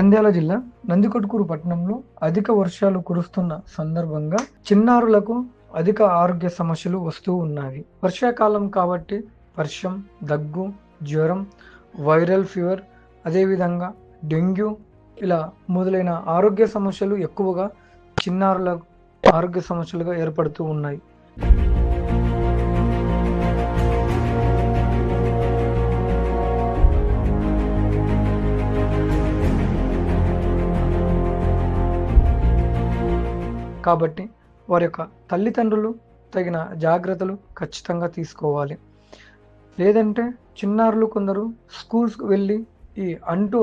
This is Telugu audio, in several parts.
నంద్యాల జిల్లా నందికొట్కూరు పట్టణంలో అధిక వర్షాలు కురుస్తున్న సందర్భంగా చిన్నారులకు అధిక ఆరోగ్య సమస్యలు వస్తూ ఉన్నాయి. వర్షాకాలం కాబట్టి వర్షం దగ్గు జ్వరం వైరల్ ఫీవర్ అదేవిధంగా డెంగ్యూ ఇలా మొదలైన ఆరోగ్య సమస్యలు ఎక్కువగా చిన్నారులకు ఆరోగ్య సమస్యలుగా ఏర్పడుతూ ఉన్నాయి. కాబట్టి వారి యొక్క తల్లిదండ్రులు తగిన జాగ్రత్తలు ఖచ్చితంగా తీసుకోవాలి. లేదంటే చిన్నారులు కొందరు స్కూల్స్కి వెళ్ళి ఈ అంటూ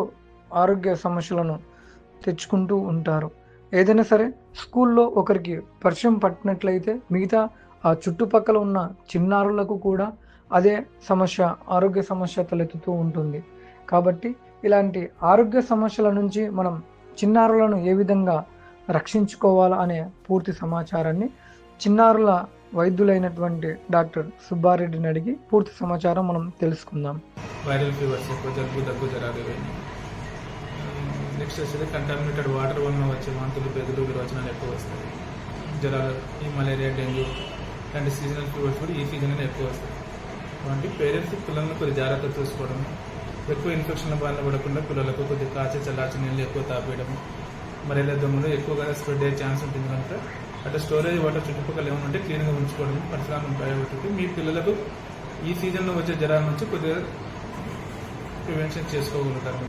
ఆరోగ్య సమస్యలను తెచ్చుకుంటూ ఉంటారు. ఏదైనా సరే స్కూల్లో ఒకరికి పరిచయం పట్టినట్లయితే మిగతా ఆ చుట్టుపక్కల ఉన్న చిన్నారులకు కూడా అదే సమస్య ఆరోగ్య సమస్య తలెత్తుతూ ఉంటుంది. కాబట్టి ఇలాంటి ఆరోగ్య సమస్యల నుంచి మనం చిన్నారులను ఏ విధంగా రక్షించుకోవాలా అనే పూర్తి సమాచారాన్ని చిన్నారుల వైద్యులైనటువంటి డాక్టర్ సుబ్బారెడ్డిని అడిగి పూర్తి సమాచారం మనం తెలుసుకుందాం. వైరల్ ఫీవర్స్ ఎక్కువ జబ్బు దగ్గు జరాలు నెక్స్ట్ వచ్చేది కంటామినేటెడ్ వాటర్ వలన వచ్చే వాంతులు బెదులు విరోచనాలు ఎక్కువ వస్తాయి. జ్వరాలు ఈ మలేరియా డెంగ్యూ ఇలాంటి సీజనల్ ఫీవర్స్ కూడా ఈ సీజన్లో ఎక్కువ వస్తాయి. కాబట్టి పేరెంట్స్ పిల్లలను కొద్ది జాగ్రత్త చూసుకోవడం ఎక్కువ ఇన్ఫెక్షన్ బారిన పడకుండా పిల్లలకు కొద్దిగా కాచి చల్లార్చి నీళ్ళు ఎక్కువ తాపేయడం మరేలా దమ్ములు ఎక్కువగా స్ప్రెడ్ అయ్యే ఛాన్స్ ఉంటుంది కనుక అంటే స్టోరేజ్ వాటర్ చుట్టుపక్కల ఏమైనా ఉంటే క్లీన్గా ఉంచుకోవడం పరిసరాలను ఉపయోగపడుతుంది. మీ పిల్లలకు ఈ సీజన్లో వచ్చే జ్వరాల నుంచి కొద్దిగా ప్రివెన్షన్ చేసుకోగలుగుతారు.